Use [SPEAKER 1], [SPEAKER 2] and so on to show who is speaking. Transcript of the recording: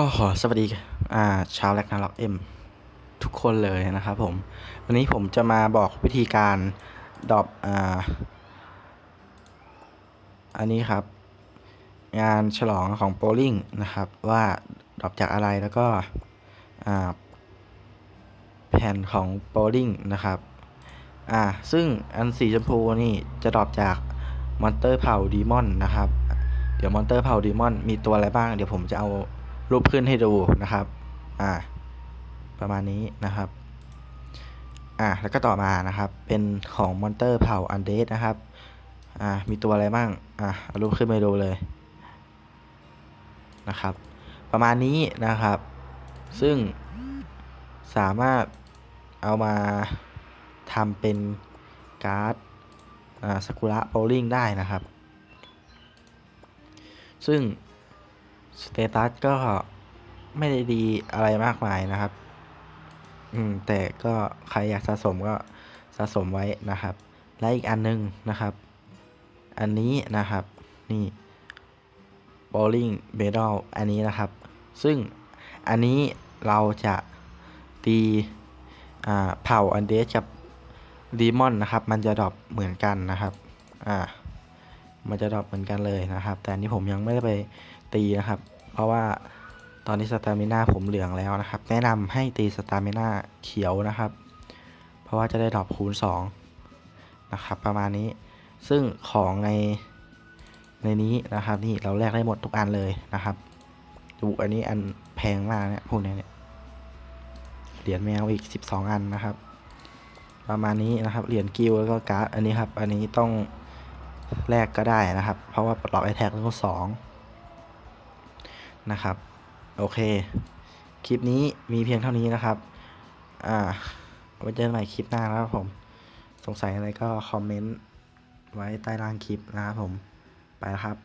[SPEAKER 1] ก็ขอสวัสดีอ่าชาวแลกนาล็อกเอ็มทุกคนเลยนะครับผม วันนี้ผมจะมาบอกวิธีการดรอปอ่าอันนี้ครับ งานฉลองของโปลิงนะครับว่าดรอปจากอะไรแล้วก็อ่าแผ่นของโปลิงนะครับอ่าซึ่งอันสีชมพูนี่จะดรอปจากมอนเตอร์เผ่าดีมอนนะครับ เดี๋ยวมอนเตอร์เผ่าดีมอนมีตัวอะไรบ้าง เดี๋ยวผมจะเอา รูปขึ้นให้ดูนะครับ อ่า ประมาณนี้นะครับ อ่า แล้วก็ต่อมานะครับ เป็นของมอนเตอร์เผ่าอันเดสนะครับ อ่า มีตัวอะไรบ้าง อ่าเอารูปขึ้นมาดูเลย นะครับ ประมาณนี้นะครับ ซึ่งสามารถเอามาทำเป็นการ์ดอ่าสกุระโบลิ่งได้นะครับ ซึ่ง สเตตัสก็ไม่ได้ดีอะไรมากมายนะครับ อืม แต่ก็ใครอยากสะสมก็สะสมไว้นะครับ และอีกอันนึงนะครับ อันนี้นะครับ นี่ bowling medal อันนี้นะครับ ซึ่งอันนี้เราจะตีอ่าเผ่าอันเดสกับดีมอนนะครับ มันจะดรอปเหมือนกันนะครับ อ่า มันจะดรอปเหมือนกันเลยนะครับ แต่นี้ผมยังไม่ได้ไปตีนะครับ เพราะว่าตอนนี้สตามิน่าผมเหลืองแล้วนะครับ แนะนำให้ตีสตามิน่าเขียวนะครับ เพราะว่าจะได้ดรอปคูณ2นะครับประมาณนี้ซึ่งของในในนี้นะครับนี่เราแลกได้หมดทุกอันเลยนะครับดูอันนี้อันแพงมากเนี่ยพวกนี้เนี่ยเหรียญแมวอีก 12 อันนะครับ ประมาณนี้นะครับเหรียญกิลแล้วก็การ์ดอันนี้ครับ อันนี้ต้อง แรกก็ได้นะครับ เพราะว่าปลดล็อกไอแท็กต้องสองนะครับ โอเค คลิปนี้มีเพียงเท่านี้นะครับ อ่าไว้เจอกันใหม่คลิปหน้านะครับผม สงสัยอะไรก็คอมเมนต์ไว้ใต้ล่างคลิปนะครับผม ไปแล้วครับ